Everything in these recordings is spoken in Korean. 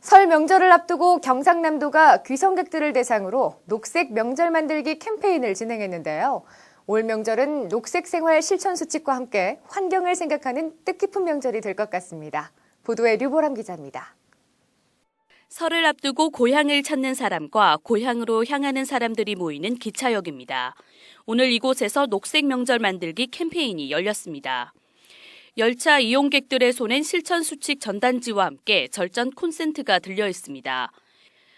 설 명절을 앞두고 경상남도가 귀성객들을 대상으로 녹색 명절 만들기 캠페인을 진행했는데요. 올 명절은 녹색 생활 실천 수칙과 함께 환경을 생각하는 뜻깊은 명절이 될 것 같습니다. 보도에 류보람 기자입니다. 설을 앞두고 고향을 찾는 사람과 고향으로 향하는 사람들이 모이는 기차역입니다. 오늘 이곳에서 녹색 명절 만들기 캠페인이 열렸습니다. 열차 이용객들의 손엔 실천 수칙 전단지와 함께 절전 콘센트가 들려 있습니다.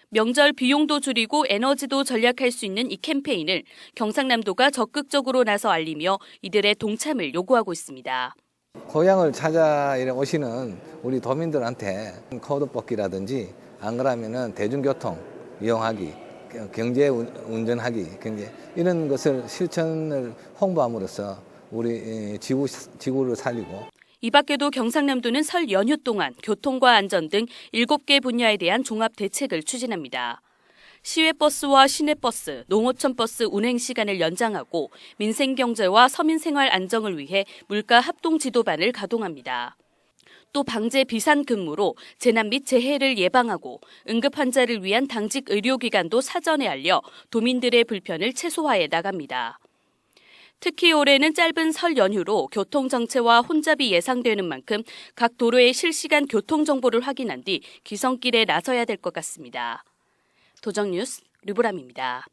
명절 비용도 줄이고 에너지도 절약할 수 있는 이 캠페인을 경상남도가 적극적으로 나서 알리며 이들의 동참을 요구하고 있습니다. 고향을 찾아 오시는 우리 도민들한테 코드 뽑기라든지 안 그러면은 대중교통 이용하기, 경제 운- 운전하기, 경제 이런 것을 실천을 홍보함으로써 우리 지구 지구를 살리고 이 밖에도 경상남도는 설 연휴 동안 교통과 안전 등 7개 분야에 대한 종합 대책을 추진합니다. 시외버스와 시내버스, 농어촌버스 운행 시간을 연장하고 민생경제와 서민생활 안정을 위해 물가 합동 지도반을 가동합니다. 또 방제 비산 근무로 재난 및 재해를 예방하고 응급 환자를 위한 당직 의료기관도 사전에 알려 도민들의 불편을 최소화해 나갑니다. 특히 올해는 짧은 설 연휴로 교통정체와 혼잡이 예상되는 만큼 각 도로의 실시간 교통정보를 확인한 뒤 귀성길에 나서야 될 것 같습니다. 도정뉴스 류보람입니다.